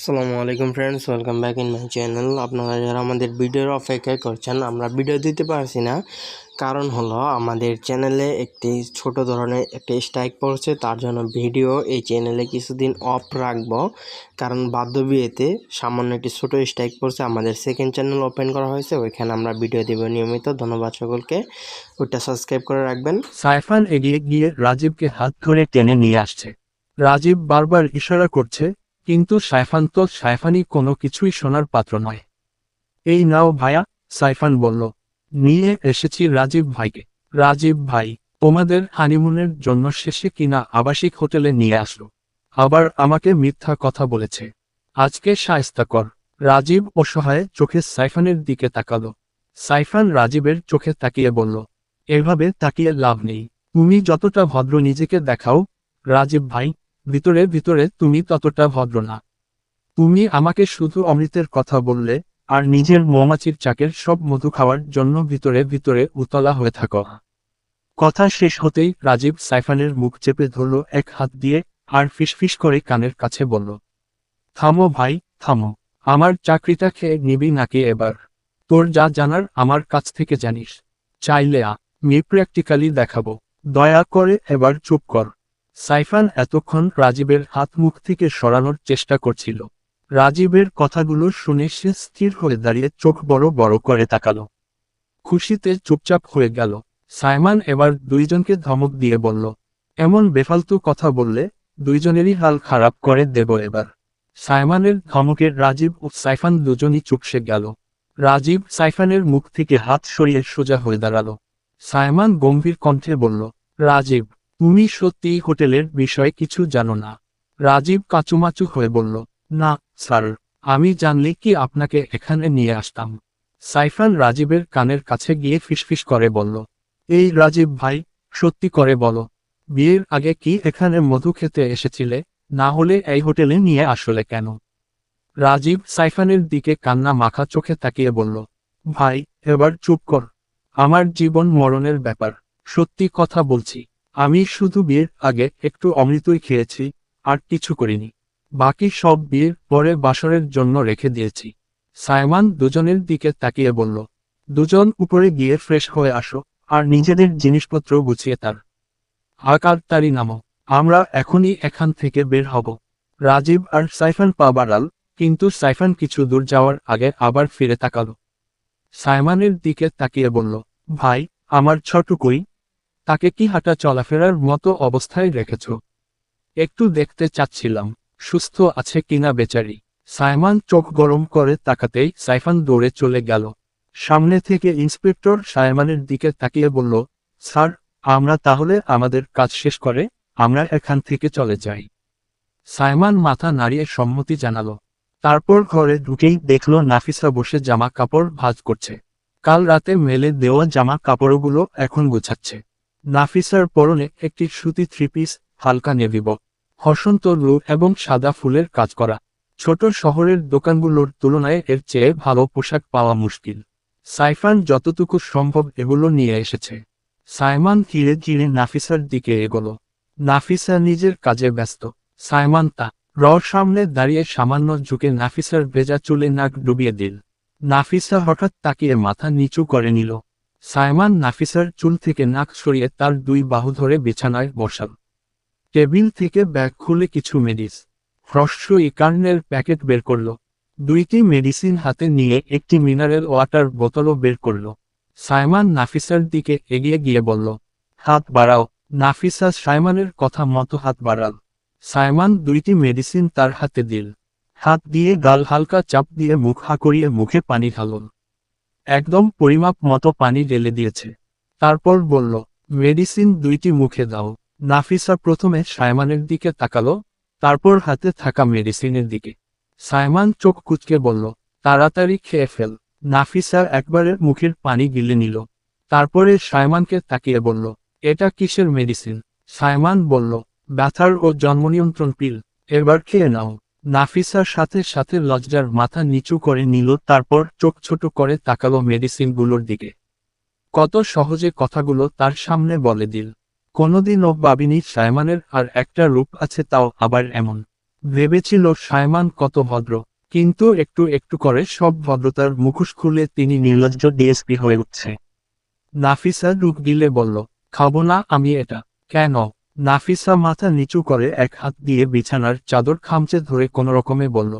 আসসালামু আলাইকুম friends welcome back in my channel আপনারা যারা আমাদের ভিডিওর অপেক্ষা করছেন, আমরা ভিডিও দিতে পারছি না। কারণ হলো, আমাদের চ্যানেলে একটি ছোট ধরনের একটি স্ট্রাইক পড়ছে। তার জন্য ভিডিও এই চ্যানেলে কিছুদিন অফ রাখব। কারণ বাদ্য বিয়েতে সামান্য একটি ছোট স্ট্রাইক পড়ছে। আমাদের সেকেন্ড চ্যানেল ওপেন করা হয়েছে। ওইখানে আমরা ভিডিও দেবো নিয়মিত। ধন্যবাদ সকলকে। ওইটা সাবস্ক্রাইব করে রাখবেন। সাইফান এগিয়ে গিয়ে রাজীবকে হাত ধরে টেনে নিয়ে আসছে। রাজীব বারবার ইশারা করছে কিন্তু সাইফান তো সাইফানি কোনো কিছুই শোনার পাত্র নয়। এই নাও ভাইয়া সাইফান বলল। নিয়ে এসেছি রাজীব ভাইকে। রাজীব ভাই, তোমাদের হানিমুনের জন্য শেষে কিনা আবাসিক হোটেলে নিয়ে আসলো। আবার আমাকে মিথ্যা কথা বলেছে। আজকে সায়স্তা কর। রাজীব অসহায় চোখে সাইফানের দিকে তাকালো। সাইফান রাজীবের চোখে তাকিয়ে বলল, এভাবে তাকিয়ে লাভ নেই। তুমি যতটা ভদ্র নিজেকে দেখাও, রাজীব ভাই ভিতরে ভিতরে তুমি ততটা ভদ্র না। তুমি আমাকে শুধু অমৃতের কথা বললে, আর নিজের মৌমাছির চাকের সব মধু খাওয়ার জন্য ভিতরে ভিতরে উতলা হয়ে থাকো। কথা শেষ হতেই রাজীব সাইফানের মুখ চেপে ধরল এক হাত দিয়ে, আর ফিসফিস করে কানের কাছে বলল, থামো ভাই, থামো। আমার চাকরিটা খেয়ে নিবি নাকি এবার? তোর যা জানার আমার কাছ থেকে জানিস। চাইলে আ মি প্র্যাকটিক্যালি দেখাবো। দয়া করে এবার চুপ কর। সাইফান এতক্ষণ রাজীবের হাত মুখ থেকে সরানোর চেষ্টা করছিল। রাজীবের কথাগুলো শুনে সে স্থির হয়ে দাঁড়িয়ে চোখ বড় বড় করে তাকালো। খুশিতে চুপচাপ হয়ে গেল। সাইমান এবার দুইজনকে ধমক দিয়ে বলল, এমন বেফালতু কথা বললে দুইজনেরই হাল খারাপ করে দেব এবার। সাইমানের ধমকের রাজীব ও সাইফান দুজনই চুপসে গেল। রাজীব সাইফানের মুখ থেকে হাত সরিয়ে সোজা হয়ে দাঁড়াল। সাইমান গম্ভীর কণ্ঠে বলল, রাজীব তুমি সত্যিই হোটেলের বিষয়ে কিছু জানো না? রাজীব কাচুমাচু হয়ে বলল, না, স্যার। আমি জানলে কি আপনাকে এখানে নিয়ে আসতাম? সাইফান রাজীবের কানের কাছে গিয়ে ফিসফিস করে বলল, এই রাজীব ভাই, সত্যি করে বলো, বিয়ের আগে কি এখানে মধু খেতে এসেছিলে? না হলে এই হোটেলে নিয়ে আসলে কেন? রাজীব সাইফানের দিকে কান্না মাখা চোখে তাকিয়ে বলল, ভাই, এবার চুপ কর। আমার জীবন মরণের ব্যাপার। সত্যি কথা বলছি। আমি শুধু বিয়ের আগে একটু অমৃতই খেয়েছি, আর কিছু করিনি। বাকি সব বিয়ের পরে বাসরের জন্য রেখে দিয়েছি। সাইমান দুজনের দিকে তাকিয়ে বলল, দুজন উপরে গিয়ে ফ্রেশ হয়ে আসো, আর নিজেদের জিনিসপত্র গুছিয়ে তার। আকার তারি নামো, আমরা এখনই এখান থেকে বের হব। রাজীব আর সাইফান পা বাড়াল, কিন্তু সাইফান কিছু দূর যাওয়ার আগে আবার ফিরে তাকালো। সাইমানের দিকে তাকিয়ে বলল, ভাই, আমার ছোট কই তাকে কি হাঁটা চলাফেরার মতো অবস্থায় রেখেছ? একটু দেখতে চাচ্ছিলাম, সুস্থ আছে কিনা বেচারি। সাইমান চোখ গরম করে তাকাতেই সাইফান দৌড়ে চলে গেল। সামনে থেকে ইন্সপেক্টর সাইমানের দিকে তাকিয়ে বলল, স্যার, আমরা তাহলে আমাদের কাজ শেষ করে, আমরা এখান থেকে চলে যাই। সাইমান মাথা নাড়িয়ে সম্মতি জানালো। তারপর ঘরে ঢুকেই দেখল নাফিসা বসে জামা কাপড় ভাঁজ করছে। কাল রাতে মেলে দেওয়া জামা কাপড়গুলো এখন গুছাচ্ছে। নাফিসার পরনে একটি সুতি থ্রি পিস হালকা নেভিব হসন্ত ব্লু এবং সাদা ফুলের কাজ করা। ছোট শহরের দোকানগুলোর তুলনায় এর চেয়ে ভালো পোশাক পাওয়া মুশকিল। সাইফান যতটুকু সম্ভব এগুলো নিয়ে এসেছে। সাইমান ধীরে ধীরে নাফিসার দিকে এগোল। নাফিসা নিজের কাজে ব্যস্ত। সাইমান তা র সামনে দাঁড়িয়ে সামান্য ঝুঁকে নাফিসার ভেজা চুলে নাক ডুবিয়ে দিল। নাফিসা হঠাৎ তাকিয়ে মাথা নিচু করে নিল। সাইমান নাফিসার চুল থেকে নাক সরিয়ে তার দুই বাহু ধরে বিছানায় বসাল টেবিল থেকে ব্যাগ খুলে কিছু মেডিস হ্রস্ব ইকার্নের প্যাকেট বের করল। দুইটি মেডিসিন হাতে নিয়ে একটি মিনারেল ওয়াটার বোতলও বের করল। সাইমান নাফিসার দিকে এগিয়ে গিয়ে বলল, হাত বাড়াও। নাফিসা সাইমানের কথা মতো হাত বাড়াল। সাইমান দুইটি মেডিসিন তার হাতে দিল। হাত দিয়ে গাল হালকা চাপ দিয়ে মুখ হা করিয়ে মুখে পানি ঢালল। একদম পরিমাপ মতো পানি ঢেলে দিয়েছে। তারপর বলল, মেডিসিন দুইটি মুখে দাও। নাফিসা প্রথমে সায়মানের দিকে তাকালো, তারপর হাতে থাকা মেডিসিনের দিকে। সায়মান চোখ কুচকে বলল, তাড়াতাড়ি খেয়ে ফেল। নাফিসা একবারের মুখের পানি গিলে নিল। তারপরে সায়মানকে তাকিয়ে বলল, এটা কিসের মেডিসিন? সায়মান বলল, ব্যথার ও জন্মনিয়ন্ত্রণ পিল, এবার খেয়ে নাও। নাফিসার সাথে সাথে লজ্জার মাথা নিচু করে নিল, তারপর চোখ ছোট করে তাকালো মেডিসিনগুলোর দিকে। কত সহজে কথাগুলো তার সামনে বলে দিল। কোনোদিনও ভাবিনি সায়মানের আর একটা রূপ আছে তাও আবার এমন। ভেবেছিল সায়মান কত ভদ্র, কিন্তু একটু একটু করে সব ভদ্রতার মুখোশ খুলে তিনি নির্লজ্জ ডিএসপি হয়ে উঠছে। নাফিসা রুখ গিলে বলল, খাব না আমি এটা, কেন? নাফিসা মাথা নিচু করে এক হাত দিয়ে বিছানার চাদর খামচে ধরে কোনো রকমে বলল,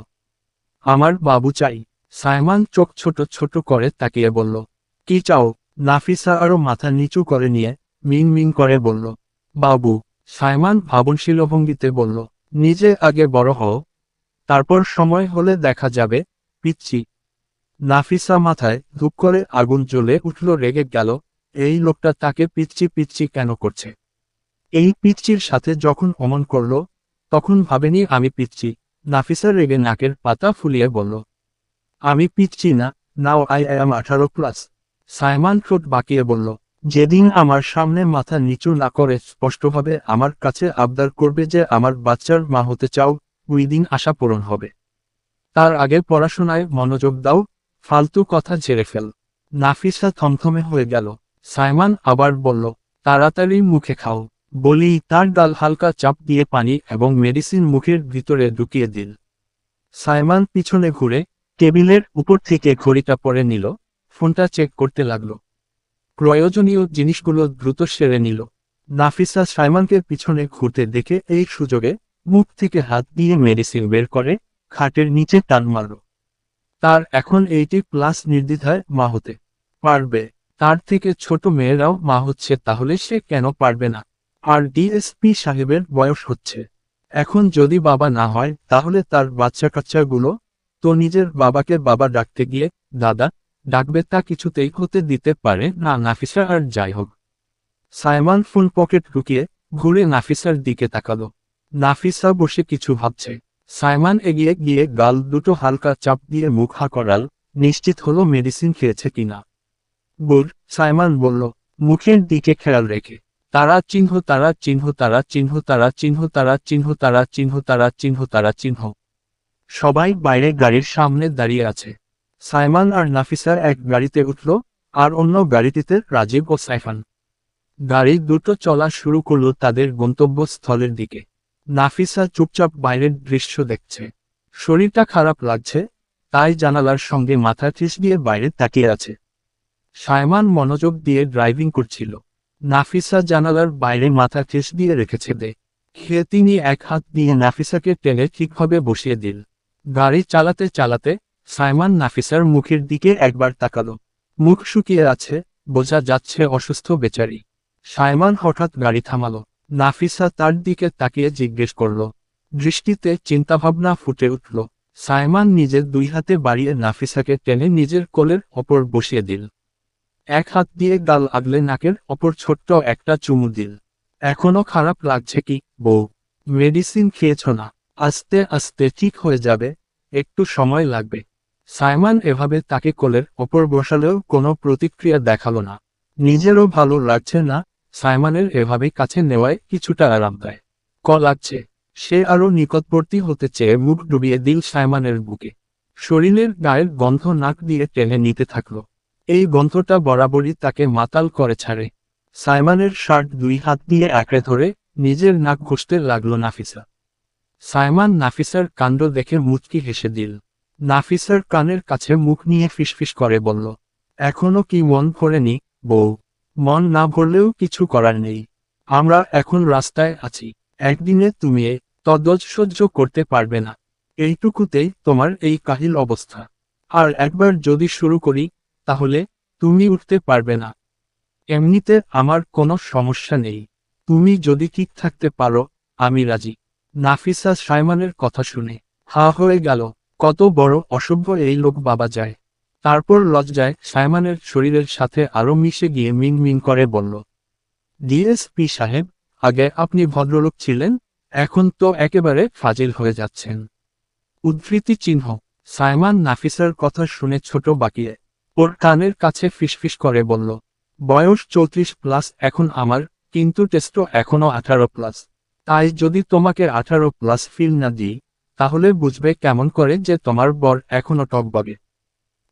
আমার বাবু চাই। সাইমান চোখ ছোট ছোট করে তাকিয়ে বলল, কি চাও? নাফিসা আরও মাথা নিচু করে নিয়ে মিং মিং করে বলল, বাবু। সাইমান ভাবনশীল ভঙ্গিতে বলল, নিজে আগে বড় হও, তারপর সময় হলে দেখা যাবে, পিচ্ছি। নাফিসা মাথায় ধূপ করে আগুন জ্বলে উঠল, রেগে গেল, এই লোকটা তাকে পিচ্ছি পিচ্ছি কেন করছে? এই পিচ্চির সাথে যখন অমন করল, তখন ভাবেনি আমি পিচ্ছি নাফিসা রেগে নাকের পাতা ফুলিয়ে বলল, আমি পিচ্ছি না, নাও আই অ্যাম আঠারো প্লাস। সাইমান ঠোঁট বাঁকিয়ে বলল, যেদিন আমার সামনে মাথা নিচু না করে স্পষ্টভাবে আমার কাছে আবদার করবে যে আমার বাচ্চার মা হতে চাও, ওই দিন আশা পূরণ হবে। তার আগে পড়াশোনায় মনোযোগ দাও, ফালতু কথা ঝেড়ে ফেল। নাফিসা থমথমে হয়ে গেল। সাইমান আবার বলল, তাড়াতাড়ি মুখে খাও। বলি তার ডাল হালকা চাপ দিয়ে পানি এবং মেডিসিন মুখের ভিতরে ঢুকিয়ে দিল। সাইমান পিছনে ঘুরে টেবিলের উপর থেকে ঘড়িটা পরে নিল, ফোনটা চেক করতে লাগল। প্রয়োজনীয় জিনিসগুলো দ্রুত সেরে নিল। নাফিসা সাইমানকে পিছনে ঘুরতে দেখে এই সুযোগে মুখ থেকে হাত দিয়ে মেডিসিন বের করে খাটের নিচে টান মারল। তার এখন এইটি প্লাস নির্দ্বিধায় মা হতে পারবে। তার থেকে ছোট মেয়েরাও মা হচ্ছে, তাহলে সে কেন পারবে না? আর ডিএসপি সাহেবের বয়স হচ্ছে। এখন যদি বাবা না হয়, তাহলে তার বাচ্চা কাচ্চাগুলো তো নিজের বাবাকে বাবা ডাকতে গিয়ে, দাদা, ডাকবে তা কিছুতেই হতে দিতে পারে না, নাফিসা, আর যাই হোক। সাইমান ফুল পকেট ঢুকিয়ে ঘুরে নাফিসার দিকে তাকালো। নাফিসা বসে কিছু ভাবছে। সাইমান এগিয়ে গিয়ে গাল দুটো হালকা চাপ দিয়ে মুখ হা করাল, নিশ্চিত হলো মেডিসিন খেয়েছে কিনা? বুর সাইমান বলল, মুখের দিকে খেয়াল রেখে। তারা চিহ্ন তারা চিহ্ন তারা চিহ্ন তারা চিহ্ন তারা চিহ্ন তারা চিহ্ন তারা চিহ্ন তারা চিহ্ন। সবাই বাইরে গাড়ির সামনে দাঁড়িয়ে আছে। সাইমান আর নাফিসা এক গাড়িতে উঠল, আর অন্য গাড়িটিতে রাজীব ও সাইফান। গাড়ি দুটো চলা শুরু করল তাদের গন্তব্যস্থলের দিকে। নাফিসা চুপচাপ বাইরের দৃশ্য দেখছে। শরীরটা খারাপ লাগছে, তাই জানালার সঙ্গে মাথা ঠেস দিয়ে বাইরে তাকিয়ে আছে। সাইমান মনোযোগ দিয়ে ড্রাইভিং করছিল। নাফিসা জানালার বাইরে মাথা ঠেস দিয়ে রেখেছে দে। খেয়ে তিনি এক হাত দিয়ে নাফিসাকে টেনে ঠিকভাবে বসিয়ে দিল। গাড়ি চালাতে চালাতে সাইমান নাফিসার মুখের দিকে একবার তাকালো। মুখ শুকিয়ে আছে, বোঝা যাচ্ছে অসুস্থ বেচারি। সাইমান হঠাৎ গাড়ি থামালো। নাফিসা তার দিকে তাকিয়ে জিজ্ঞেস করল। দৃষ্টিতে চিন্তাভাবনা ফুটে উঠল। সাইমান নিজের দুই হাতে বাড়িয়ে নাফিসাকে টেনে নিজের কোলের ওপর বসিয়ে দিল। এক হাত দিয়ে গাল আগলে নাকের অপর ছোট্ট একটা চুমু দিল। এখনও খারাপ লাগছে কি, বউ? মেডিসিন খেয়েছ না? আস্তে আস্তে ঠিক হয়ে যাবে, একটু সময় লাগবে। সাইমান এভাবে তাকে কোলের ওপর বসালেও কোনো প্রতিক্রিয়া দেখাল না। নিজেরও ভালো লাগছে না, সাইমানের এভাবে কাছে নেওয়ায় কিছুটা আরাম দেয় ক লাগছে? সে আরও নিকটবর্তী হতে চেয়ে মুখ ডুবিয়ে দিল সাইমানের বুকে। শরীরের গায়ের গন্ধ নাক দিয়ে টেনে নিতে থাকল। এই গন্ধটা বরাবরই তাকে মাতাল করে ছাড়ে। সাইমানের শার্ট দুই হাত দিয়ে আঁকড়ে ধরে নিজের নাক ঘষতে লাগল নাফিসা। সাইমান নাফিসার কাণ্ড দেখে মুচকি হেসে দিল। নাফিসার কানের কাছে মুখ নিয়ে ফিসফিস করে বলল, এখনও কি মন ভরেনি, বউ? মন না ভরলেও কিছু করার নেই। আমরা এখন রাস্তায় আছি। একদিনে তুমি এ তদ্দজ সহ্য করতে পারবে না। এইটুকুতেই তোমার এই কাহিল অবস্থা। আর একবার যদি শুরু করি তাহলে তুমি উঠতে পারবে না। এমনিতে আমার কোনো সমস্যা নেই। তুমি যদি ঠিক থাকতে পারো, আমি রাজি। নাফিসা সাইমানের কথা শুনে হা হয়ে গেল। কত বড় অসভ্য এই লোক বাবা যায়। তারপর লজ্জায় সাইমানের শরীরের সাথে আরও মিশে গিয়ে মিন মিন করে বলল, ডিএসপি সাহেব, আগে আপনি ভদ্রলোক ছিলেন, এখন তো একেবারে ফাজিল হয়ে যাচ্ছেন। উদ্ধৃতি চিহ্ন। সাইমান নাফিসার কথা শুনে ছোট বাকিয়ে ওর কানের কাছে ফিসফিস করে বলল, বয়স চৌত্রিশ প্লাস এখন আমার, কিন্তু টেস্টও এখনও আঠারো প্লাস তাই যদি তোমাকে আঠারো প্লাস ফিল না দিই, তাহলে বুঝবে কেমন করে যে তোমার বর এখনও টকবগে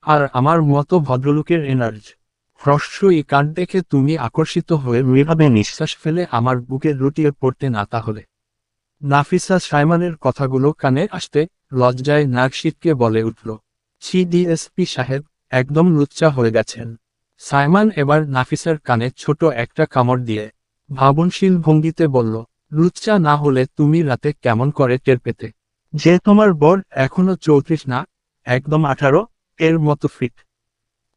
আর আমার মতো ভদ্রলোকের এনার্জি হ্রস্বই কাঠ দেখে তুমি আকর্ষিত হয়ে মৃভাবে নিঃশ্বাস ফেলে আমার বুকে লুটিয়ে পড়তে না তাহলে। নাফিসা সাইমানের কথাগুলো কানে আসতে লজ্জায় নাক বলে উঠল সিডিএসপি সাহেব একদম লুচ্চা হয়ে গেছেন। সাইমান এবার নাফিসার কানে ছোট একটা কামড় দিয়ে ভাবনশীল ভঙ্গিতে বলল, লুচ্চা না হলে তুমি রাতে কেমন করে টের পেতে? যে তোমার বর এখনও চৌত্রিশ না, একদম আঠারো, এর মতো ফিট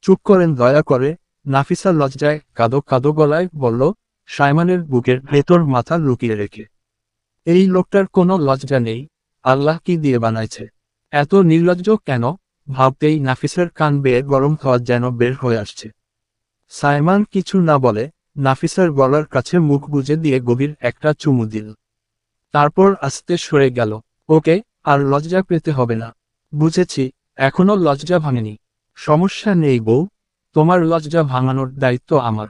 চুপ করেন দয়া করে, নাফিসা লজ্জায় কাদো কাদো গলায় বলল, সাইমানের বুকের ভেতর মাথা লুকিয়ে রেখে। এই লোকটার কোনো লজ্জা নেই, আল্লাহ কি দিয়ে বানাইছে? এত নির্লজ্জ কেন? ভাবতেই নাফিসের কান বেয়ে গরম খাওয়া যেন বের হয়ে আসছে। সাইমান কিছু না বলে নাফিসার গলার কাছে মুখ গুজে দিয়ে গভীর একটা চুমু দিল। তারপর আস্তে সরে গেল। ওকে, আর লজ্জা পেতে হবে না। বুঝেছি, এখনও লজ্জা ভাঙেনি। সমস্যা নেই বউ। তোমার লজ্জা ভাঙানোর দায়িত্ব আমার।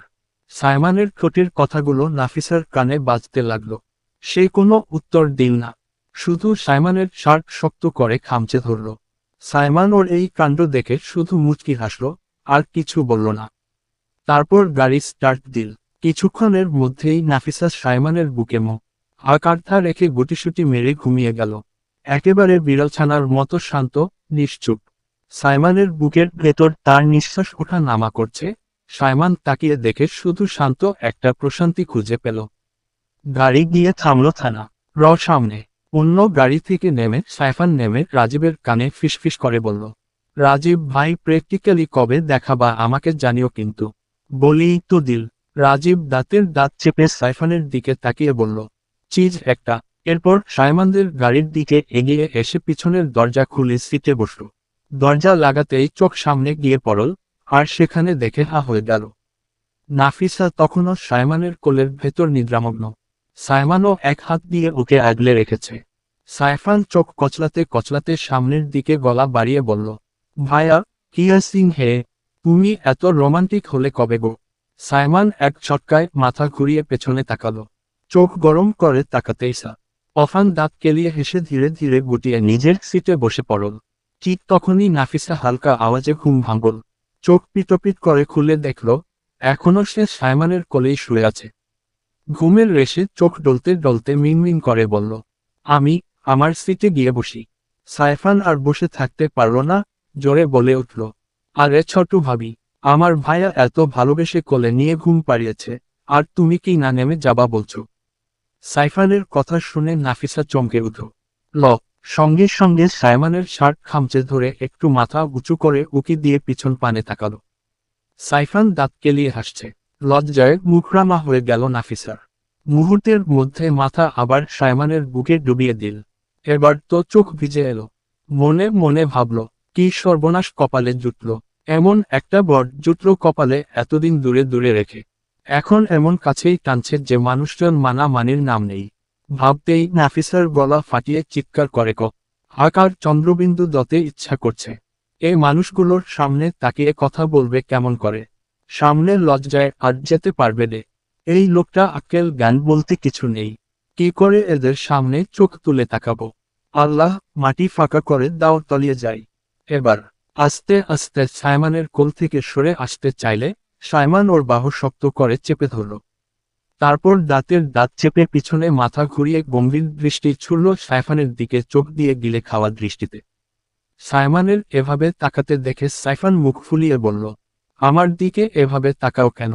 সাইমানের ঠোঁটের কথাগুলো নাফিসার কানে বাজতে লাগল। সে কোনো উত্তর দিল না। শুধু সাইমানের শার্ট শক্ত করে খামচে ধরল। সাইমান ওর এই কাণ্ড দেখে শুধু মুচকি হাসল, আর কিছু বলল না। তারপর গাড়ি স্টার্ট দিল। কিছুক্ষণের মধ্যেই নাফিসা সাইমানের বুকে মো আকার্থা রেখে গুটিসুটি মেরে ঘুমিয়ে গেল। একেবারে বিড়ালছানার মতো শান্ত, নিশ্চুপ। সাইমানের বুকের ভেতর তার নিঃশ্বাস ওঠা নামা করছে। সাইমান তাকিয়ে দেখে শুধু শান্ত একটা প্রশান্তি খুঁজে পেল। গাড়ি গিয়ে থামল থানা র সামনে। অন্য গাড়ি থেকে নেমে সাইফান নেমে রাজীবের কানে ফিসফিস করে বলল, রাজীব ভাই প্র্যাকটিক্যালি কবে দেখাবা আমাকে জানিও কিন্তু। বলি তো দিল। রাজীব দাঁতের দাঁত চেপে সাইফানের দিকে তাকিয়ে বলল, চিজ একটা। এরপর সাইমানদের গাড়ির দিকে এগিয়ে এসে পিছনের দরজা খুলে সিটে বসল। দরজা লাগাতেই চোখ সামনে গিয়ে পড়ল, আর সেখানে দেখে হা হয়ে গেল। নাফিসা তখনও সাইমানের কোলের ভেতর নিদ্রামগ্ন। সাইমানও এক হাত দিয়ে ওকে আগলে রেখেছে। সাইফান চোখ কচলাতে কচলাতে সামনের দিকে গলা বাড়িয়ে বলল ভাইয়া কিয়া সিং হে? তুমি এত রোমান্টিক হলে কবে গো? সাইমান এক ছটকায় মাথা ঘুরিয়ে পেছনে তাকালো। চোখ গরম করে তাকাতেই সা। অফান দাঁত কেলিয়ে হেসে ধীরে ধীরে গুটিয়ে নিজের সিটে বসে পড়ল। ঠিক তখনই নাফিসা হালকা আওয়াজে ঘুম ভাঙল। চোখ পিটপিট করে খুলে দেখল, এখনও সে সাইমানের কোলেই শুয়ে আছে। ঘুমের রেশে চোখ ডলতে ডলতে মিনমিন করে বলল, আমি, আমার সিটে গিয়ে বসি। সাইফান আর বসে থাকতে পারল না, জোরে বলে উঠল, আরে ছোট ভাবি, আমার ভাইয়া এত ভালোবেসে কোলে নিয়ে ঘুম পাড়িয়েছে, আর তুমি কি না নেমে যাবা বলছো? সাইফানের কথা শুনে নাফিসা চমকে উঠল, ল, সঙ্গে সঙ্গে সাইমানের শার্ট খামচে ধরে একটু মাথা উঁচু করে উকি দিয়ে পিছন পানে তাকালো। সাইফান দাঁত কেলিয়ে হাসছে লজ্জায় মুখরামা হয়ে গেল নাফিসার। মুহূর্তের মধ্যে মাথা আবার সাইমানের বুকে ডুবিয়ে দিল। এবার তো চোখ ভিজে এলো। মনে মনে ভাবল, কি সর্বনাশ কপালে জুটল। এমন একটা বট জুটল কপালে এতদিন দূরে দূরে রেখে। এখন এমন কাছেই টানছে যে মানুষজন মানা মানির নাম নেই। ভাবতেই নাফিসার গলা ফাটিয়ে চিৎকার করে ক আকার চন্দ্রবিন্দু দতে ইচ্ছা করছে। এই মানুষগুলোর সামনে তাকিয়ে কথা বলবে কেমন করে? সামনে লজ্জায় আর যেতে পারবে রে এই লোকটা আক্কেল জ্ঞান বলতে কিছু নেই। কি করে এদের সামনে চোখ তুলে তাকাবো? আল্লাহ মাটি ফাঁকা করে দাও, তলিয়ে যাই। এবার, আস্তে আস্তে সাইমানের কোল থেকে সরে আসতে চাইলে সাইমান ওর বাহু শক্ত করে চেপে ধরল। তারপর দাঁতের দাঁত চেপে পিছনে মাথা ঘুরিয়ে গম্ভীর দৃষ্টি ছুড়ল সাইফানের দিকে চোখ দিয়ে গিলে খাওয়া দৃষ্টিতে। সাইমানের এভাবে তাকাতে দেখে সাইফান মুখ ফুলিয়ে বলল আমার দিকে এভাবে তাকাও কেন?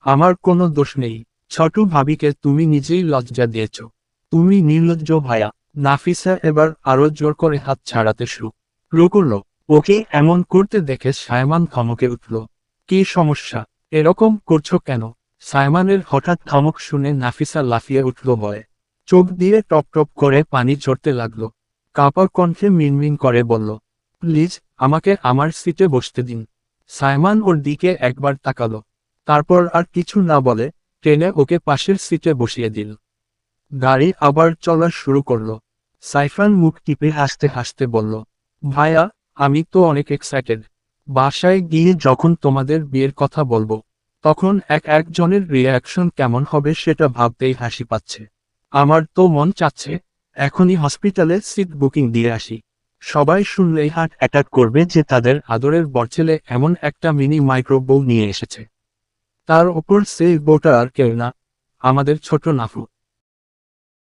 আমার কোনো দোষ নেই। ছটু ভাবিকে তুমি নিজেই লজ্জা দিয়েছ। তুমি নির্লজ্জ ভায়া। নাফিসা এবার আরও জোর করে হাত ছাড়াতে শুরু করল। ওকে এমন করতে দেখে সায়মান ধমকে উঠল। কি সমস্যা? এরকম করছ কেন? সায়মানের হঠাৎ ধমক শুনে নাফিসা লাফিয়ে উঠল ভয়ে। চোখ দিয়ে টপ টপ করে পানি ঝরতে লাগল। কাপা কণ্ঠে মিনমিন করে বলল, প্লিজ, আমাকে আমার সিটে বসতে দিন। সাইমান ওর দিকে একবার তাকালো। তারপর আর কিছু না বলে ট্রেনে ওকে পাশের সিটে বসিয়ে দিল। গাড়ি আবার চলা শুরু করল। সাইফান মুখ টিপে হাসতে হাসতে বলল, ভাইয়া, আমি তো অনেক এক্সাইটেড বাসায় গিয়ে যখন তোমাদের বিয়ের কথা বলব, তখন এক একজনের রিয়াকশন কেমন হবে সেটা ভাবতেই হাসি পাচ্ছে। আমার তো মন চাচ্ছে, এখনই হসপিটালে সিট বুকিং দিয়ে আসি। সবাই শুনলেই হার্ট অ্যাটাক করবে যে তাদের আদরের বরছেলে এমন একটা মিনি মাইক্রো বউ নিয়ে এসেছে। তার ওপর সেই বউটা আর কেউ না, আমাদের ছোট নাফু।